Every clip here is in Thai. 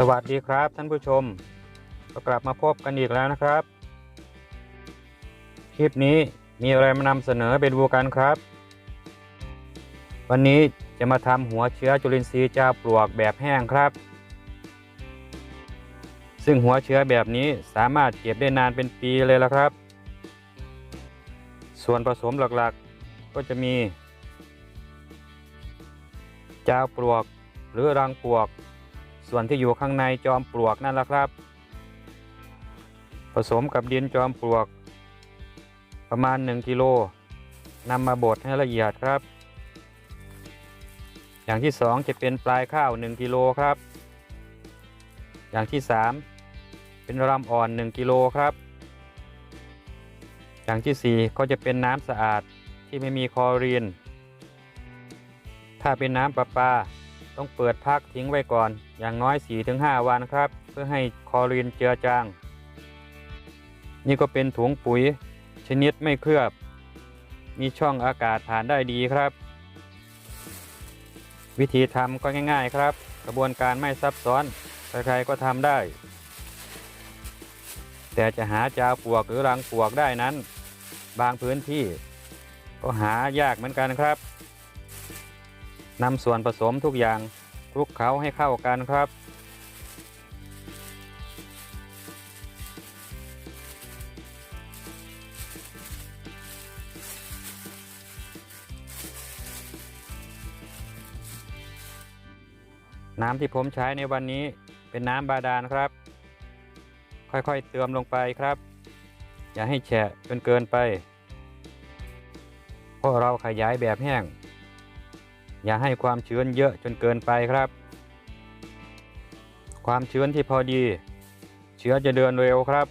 สวัสดีครับท่านผู้ชม ก็กลับมาพบกันอีกแล้วนะครับ คลิปนี้มีอะไรมานำเสนอไปดูกันครับ วันนี้จะมาทำหัวเชื้อจุลินทรีย์จ้าปลวกแบบแห้งครับ ซึ่งหัวเชื้อแบบนี้สามารถเก็บได้นานเป็นปีเลยละครับ ส่วนผสมหลักๆก็จะมีจ้าปลวกหรือรังปลวก ส่วนที่อยู่ข้างในจอมปลวกนั่นแหละครับ ผสมกับดินจอมปลวก ประมาณ 1 กิโลนำมาบดให้ละเอียดครับ อย่างที่ 2 จะเป็นปลายข้าว 1 กิโลครับ อย่างที่ 3 เป็นรำอ่อน 1 กิโลครับ อย่างที่ 4 ก็จะเป็นน้ำสะอาดที่ไม่มีคลอรีน ถ้าเป็นน้ำประปา ต้องเปิดพักทิ้งไว้ก่อน อย่างน้อย 4-5 วันครับ เพื่อให้คอรีนเจือจาง นี่ก็เป็นถุงปุ๋ย ชนิดไม่เคลือบ มีช่องอากาศผ่านได้ดีครับ วิธีทำก็ง่าย ๆ ครับ กระบวนการไม่ซับซ้อน ใครๆก็ทำได้ แต่จะหาจาวปวกหรือรังปวกได้นั้น บางพื้นที่ ก็หายากเหมือนกันครับ นำส่วนผสมทุกอย่างคลุกเคล้าให้เข้ากันครับ น้ำที่ผมใช้ในวันนี้เป็นน้ำบาดาลครับ ค่อยๆเติมลงไปครับ อย่าให้แฉะจนเกินไป เพราะเราขยายแบบแห้ง อย่าให้ความชื้นเยอะจนเกินไปครับ ความชื้นที่พอดี เชื้อจะเดินเร็วครับ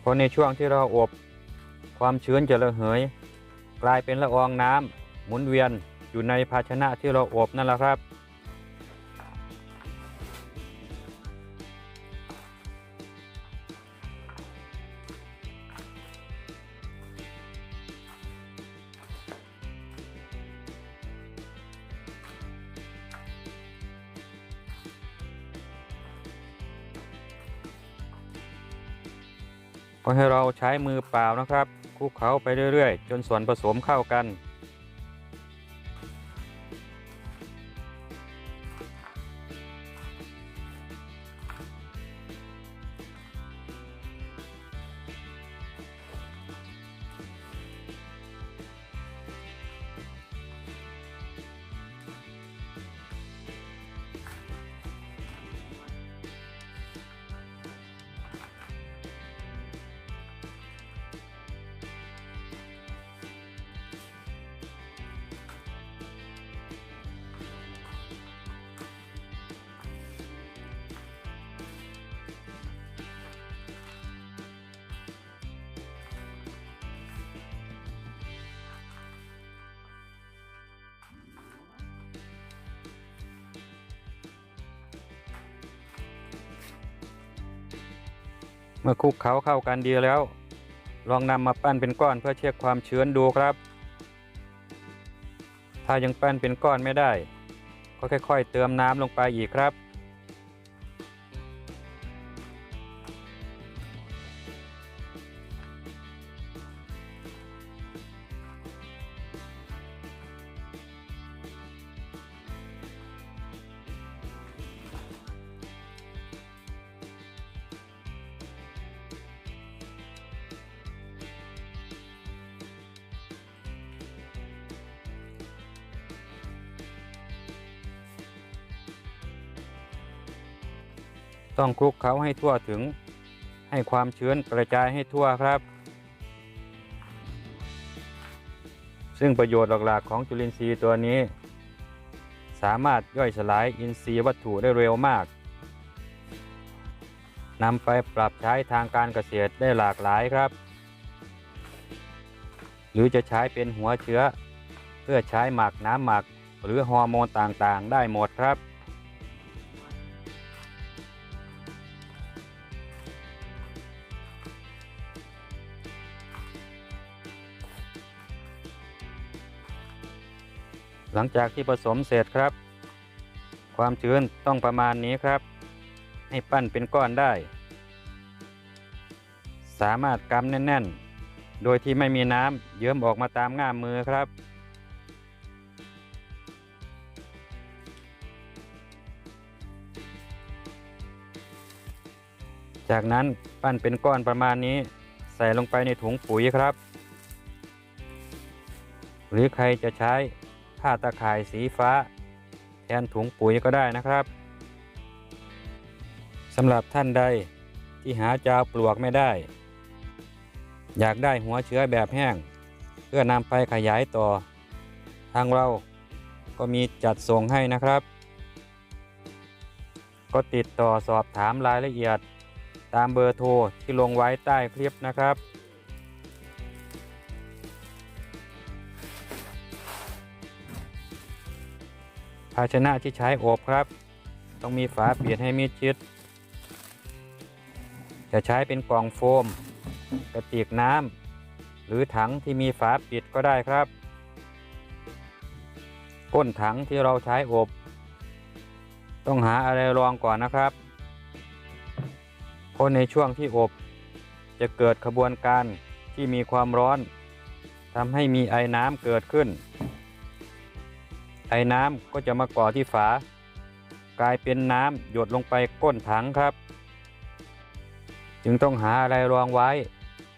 เพราะในช่วงที่เราอบ ความชื้นจะระเหย กลายเป็นละอองน้ำหมุนเวียนอยู่ในภาชนะที่เราอบนั่นแหละครับ ให้เราใช้มือเปล่านะครับคลุกเคล้าไปเรื่อยๆ จนส่วนผสมเข้ากัน เมื่อคลุกเคล้าเข้ากันดีแล้ว ลองนำมาปั้นเป็นก้อนเพื่อเช็คความชื้นดูครับ ถ้ายังปั้นเป็นก้อนไม่ได้ ก็ค่อย ๆ เติมน้ำลงไปอีกครับ ต้องคลุกเคล้าให้ทั่วถึง ให้ความชื้นกระจายให้ทั่วครับ ซึ่งประโยชน์หลักๆของจุลินทรีย์ตัวนี้ สามารถย่อยสลายอินทรีย์วัตถุได้เร็วมากนำไปปรับใช้ทางการเกษตรได้หลากหลายครับ หรือจะใช้เป็นหัวเชื้อ เพื่อใช้หมักน้ำหมัก หรือฮอร์โมนต่างๆ ได้หมดครับ ลังจากที่ผสมเสร็จครับ ความชื้นต้องประมาณนี้ครับ ให้ปั้นเป็นก้อนได้ สามารถกำแน่น ๆ โดยที่ไม่มีน้ำเยิ้มออกมาตามง่ามมือครับจากนั้นปั้นเป็นก้อนประมาณนี้ ใส่ลงไปในถุงปุ๋ยครับ หรือใครจะใช้ ผ้าตะข่ายสีฟ้า แทนถุงปุ๋ยก็ได้นะครับสำหรับท่านใดที่หาจาวปลวกไม่ได้ อยากได้หัวเชื้อแบบแห้ง เพื่อนำไปขยายต่อ ทางเราก็มีจัดส่งให้นะครับ ก็ติดต่อสอบถามรายละเอียด ตามเบอร์โทรที่ลงไว้ใต้คลิปนะครับาชนะที่ใช้อบครับ ต้องมีฝาปิดให้มิดชิด จะใช้เป็นกล่องโฟม กระติกน้ำหรือถังที่มีฝาปิดก็ได้ครับ ก้นถังที่เราใช้อบ ต้องหาอะไรรองก่อนนะครับเพราะในช่วงที่อบจะเกิดขบวนการที่มีความร้อนทำให้มีไอน้ำเกิดขึ้น ไอน้ำก็จะมาก่อที่ฝา กลายเป็นน้ำหยดลงไปก้นถังครับ จึงต้องหาอะไรรองไว้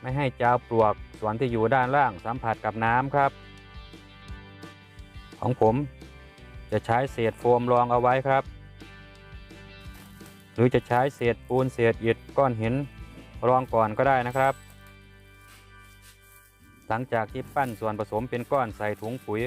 ไม่ให้จาวปลวกส่วนที่อยู่ด้านล่างสัมผัสกับน้ำครับ ของผมจะใช้เศษโฟมรองเอาไว้ครับ หรือจะใช้เศษปูนเศษอิฐก้อนหินรองก่อนก็ได้นะครับ หลังจากที่ปั้นส่วนผสมเป็นก้อนใส่ถุงปุ๋ย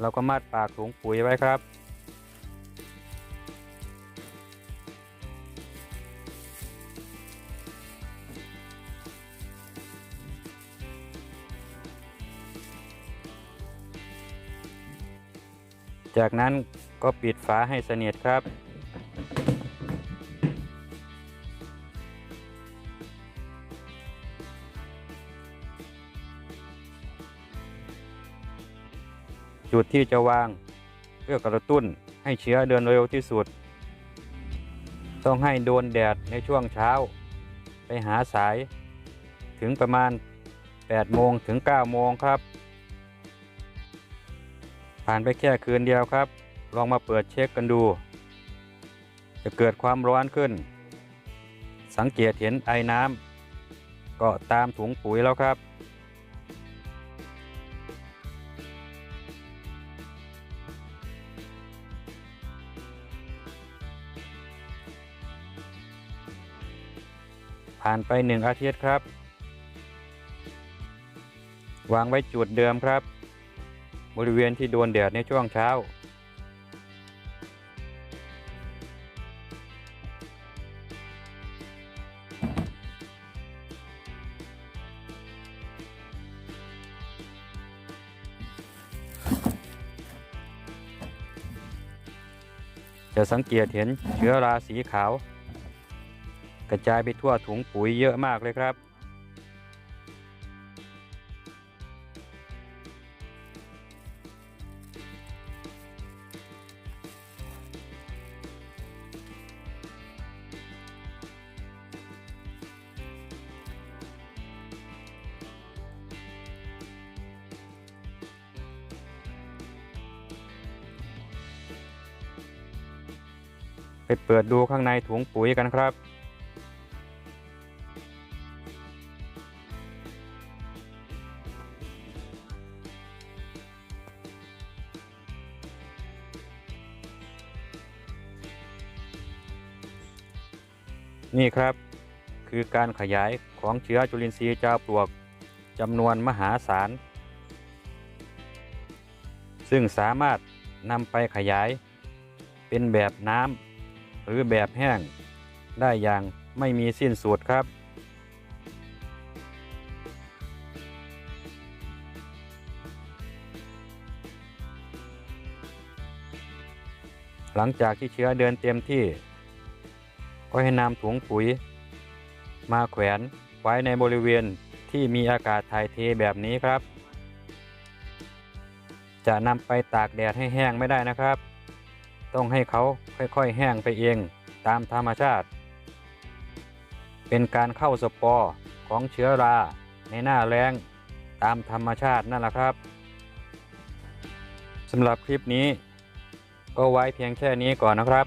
เราก็มัดปากถุงปุ๋ยไว้ครับ จากนั้นก็ปิดฝาให้สนิทครับ จุดที่จะวางเพื่อกระตุ้นให้เชื้อเดินเร็วที่สุด ต้องให้โดนแดดในช่วงเช้า ไปหาสายถึงประมาณ 8 โมงถึง 9 โมงครับ ผ่านไปแค่คืนเดียวครับ ลองมาเปิดเช็คกันดู จะเกิดความร้อนขึ้น สังเกตเห็นไอ้น้ำก็ตามถุงปุ๋ยแล้วครับ ผ่านไปหนึ่งอาทิตย์ครับ วางไว้จุดเดิมครับ บริเวณที่โดนแดดในช่วงเช้า จะสังเกตเห็นเชื้อราสีขาว กระจายไปทั่วถุงปุ๋ยเยอะมากเลยครับไปเปิดดูข้างในถุงปุ๋ยกันครับ นี่ครับคือการขยายของเชื้อจุลินทรีย์จาปลวกจำนวนมหาศาล ซึ่งสามารถนำไปขยาย เป็นแบบน้ำหรือแบบแห้ง ได้อย่างไม่มีสิ้นสุดครับ หลังจากที่เชื้อเดินเต็มที่ ก็ให้นำถุงปุ๋ย มาแขวนไว้ในบริเวณที่มีอากาศถ่ายเทแบบนี้ครับ จะนำไปตากแดดให้แห้งไม่ได้นะครับ ต้องให้เขาค่อยๆแห้งไปเองตามธรรมชาติ เป็นการเข้าสปอร์ของเชื้อราในหน้าแรงตามธรรมชาตินั่นแหละครับสำหรับคลิปนี้ ก็ไว้เพียงแค่นี้ก่อนนะครับ